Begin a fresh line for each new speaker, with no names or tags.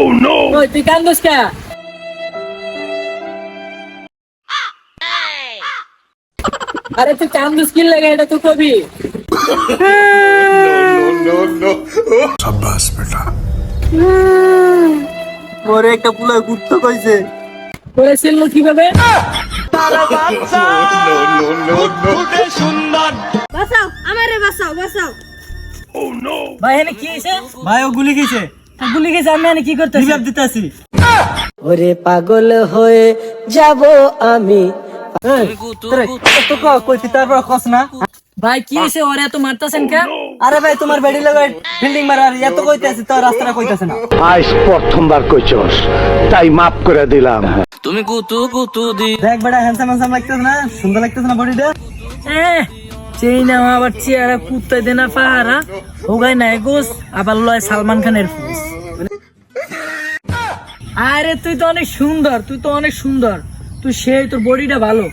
ওই তুই কান্দোস কে আরে তুই কান্দোস কি লাগে এটা তুই কবি
ওরে একটা পুলা ঘুরতে কইছে
করেছিল কীভাবে
বাঁচাও আমারে বাঁচাও বাঁচাও
ভাই এনে কি হয়েছে
ভাই ও গুলি গেছে
গুলি গেছে আমি কি করতে
হিসাব দিতেছি।
ওরে পাগল হয়ে যাব আমি।
তারপর কস না।
ভাই কি হয়েছে ওরে এত মারতাছেন কে
আরে ভাই তোমার বেডি লাগাই ফিল্ডিং মারার এত কইতেছি তো রাস্তাটা কইতাছে না।
আজ প্রথমবার কইছস তাই মাফ করে দিলাম।
দেখ বেটা হ্যান্ডসাম হ্যান্ডসাম লাগতেছে না? সুন্দর লাগতেছে না বডিটা
সেই না আবার চেয়ারা কুত্তা দেনা পাহারা। হোগাই নাই গোস আবার লয় সালমান খানের ফুস। আরে তুই তো অনেক সুন্দর তুই তো অনেক সুন্দর। তুই সেই তোর বডিটা ভালো।